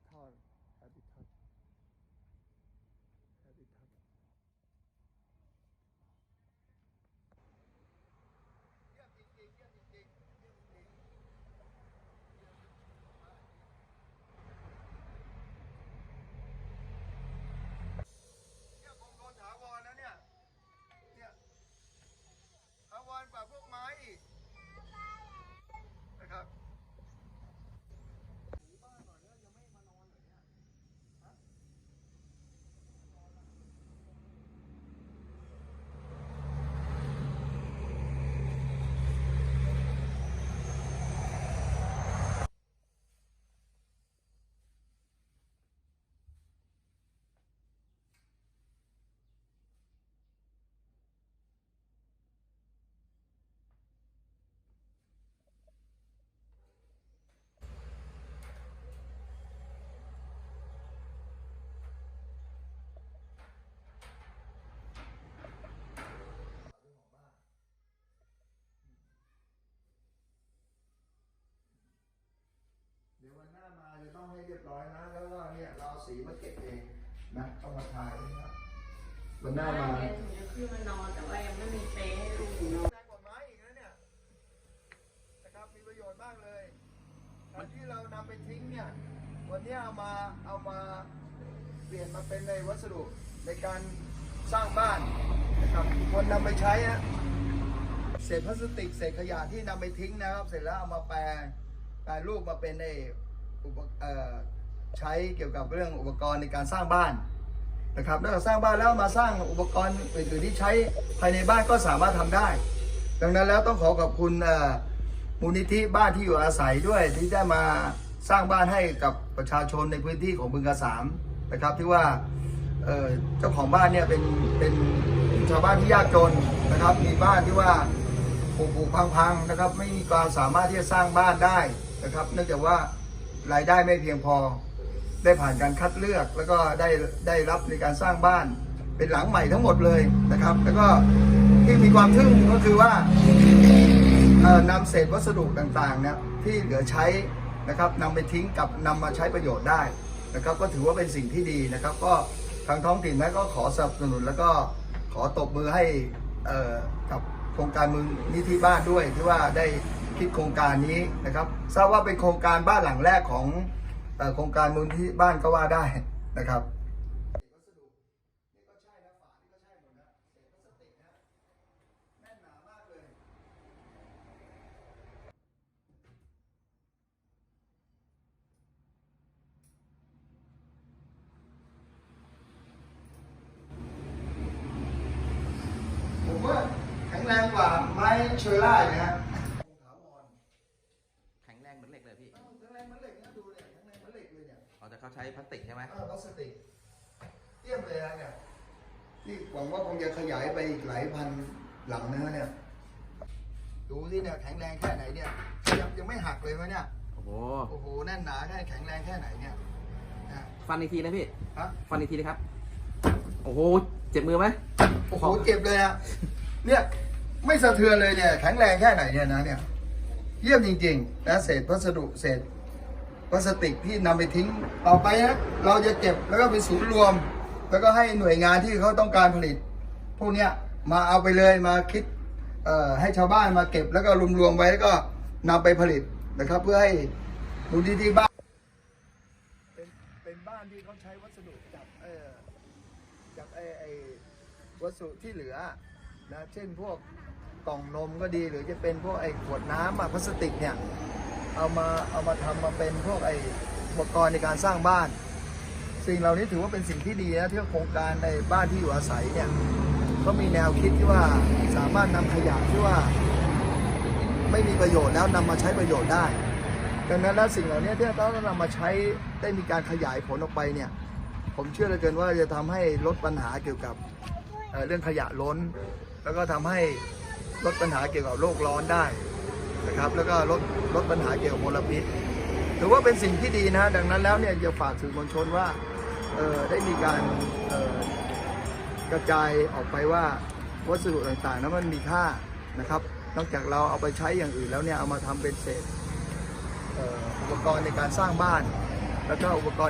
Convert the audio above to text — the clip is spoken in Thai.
happy thought, happy thought. นะแล้วก็เนี่ยเราเอาสีมาเก็บเองนะต้องมาถ่ายนะครับวันหน้ามาเดี๋ยวหนูจะขึ้นมานอนแต่ว่ายังไม่มีเปรย์ให้ลูกหนูนอนแรงกว่าไม้อีกนะเนี่ยนะครับมีประโยชน์มากเลยการที่เรานำไปทิ้งเนี่ยวันนี้เอามาเอามาเปลี่ยนมาเป็นในวัสดุในการสร้างบ้านนะครับคนนำไปใช้นะเศษพลาสติกเศษขยะที่นำไปทิ้งนะครับ เสร็จแล้วเอามาแปลแปลรูปมาเป็นในอุปเอ่อ ใช้เกี่ยวกับเรื่องอุปกรณ์ในการสร้างบ้านนะครับนอกจากสร้างบ้านแล้วมาสร้างอุปกรณ์อื่นๆที่ใช้ภายในบ้านก็สามารถทำได้ ดังนั้นแล้วต้องขอขอบคุณมูลนิธิบ้านที่อยู่อาศัยด้วยที่ได้มาสร้างบ้านให้กับประชาชนในพื้นที่ของบึงกาสามนะครับที่ว่าเจ้าของบ้านเนี่ยเป็นเป็นชาวบ้านที่ยากจนนะครับ มีบ้านที่ว่าผุผุพังๆนะครับ ไม่มีความสามารถที่จะสร้างบ้านได้นะครับ เนื่องจากว่ารายได้ไม่เพียงพอ ได้ผ่านการคัดเลือกแล้วก็ได้ได้รับในการสร้างบ้านเป็นหลังใหม่ทั้งหมดเลยนะครับ แล้วก็ที่มีความทึ่งก็คือว่านำเศษวัสดุต่างๆเนี่ยที่เหลือใช้นะครับนำไปทิ้งกับนำมาใช้ประโยชน์ได้นะครับ ก็ถือว่าเป็นสิ่งที่ดีนะครับ ก็ทางท้องถิ่นนั้นก็ขอสนับสนุนแล้วก็ขอตบมือให้กับโครงการมือนิธิบ้านด้วยที่ว่าได้คิดโครงการนี้นะครับทราบว่าเป็นโครงการบ้านหลังแรกของ โครงการมูลที่บ้านก็ว่าได้นะครับผมว่าแข็งแรงกว่าไม้เชอร่าเนี่ย ช้พลาสติกใช่ไหมเออพลาสติกเยี่ยมเลยนะเนี่ยนี่หวังว่าคงจะขยายไปอีกหลายพันหลังนะเนี่ย ดูสิเนี่ยแข็งแรงแค่ไหนเนี่ยยังยังไม่หักเลยไหมเนี่ยโอ้โหโอ้โหแน่นหนาแค่แข็งแรงแค่ไหนเนี่ยนะฟันอีกทีนะพี่ฮะฟันอีกทีนะครับ โอ้โหเจ็บมือไหมโอ้โหเจ็บเลยอะเนี่ยไม่สะเทือนเลยเนี่ยแข็งแรงแค่ไหนเนี่ยนะเนี่ยเยี่ยมจริงๆนะเศษวัสดุเศษ พลาสติกที่นำไปทิ้งต่อไปนะเราจะเก็บแล้วก็เป็นศูนย์รวม แล้วก็ให้หน่วยงานที่เขาต้องการผลิต พวกเนี้ยมาเอาไปเลยมาคิดให้ชาวบ้านมาเก็บแล้วก็รวมๆไว้แล้วก็นำไปผลิตนะครับ เพื่อให้มูลนิธิบ้านเป็นเป็นบ้านที่เขาใช้วัสดุจากเออจากไอ้ไอ้วัสดุที่เหลือนะเช่นพวกกล่องนมก็ดีหรือจะเป็นพวกไอ้ขวดน้ำอะพลาสติกเนี่ย เอามาเอามาทำมาเป็นพวกไอ้อุปกรณ์ในการสร้างบ้าน สิ่งเหล่านี้ถือว่าเป็นสิ่งที่ดีนะที่โครงการในบ้านที่อยู่อาศัยเนี่ยเขามีแนวคิดที่ว่าสามารถนำขยะที่ว่า ไม่มีประโยชน์แล้วนำมาใช้ประโยชน์ได้ดังนั้นแล้วสิ่งเหล่านี้ที่เรานำมาใช้ได้มีการขยายผลออกไปเนี่ย ผมเชื่อเหลือเกินว่าจะทำให้ลดปัญหาเกี่ยวกับเเรื่องขยะล้น แล้วก็ทำให้ลดปัญหาเกี่ยวกับโลกร้อนได้ นะครับแล้วก็ลดลดปัญหาเกี่ยวกับมลพิษถือว่าเป็นสิ่งที่ดีนะดังนั้นแล้วเนี่ยจะฝากสื่อมวลชนว่าได้มีการกระจายออกไปว่าวัสดุต่างๆนั้นมันมีค่านะครับนอกจากเราเอาไปใช้อย่างอื่นแล้วเนี่ยเอามาทำเป็นเศษอุปกรณ์ในการสร้างบ้าน แล้วก็อุปกรณ์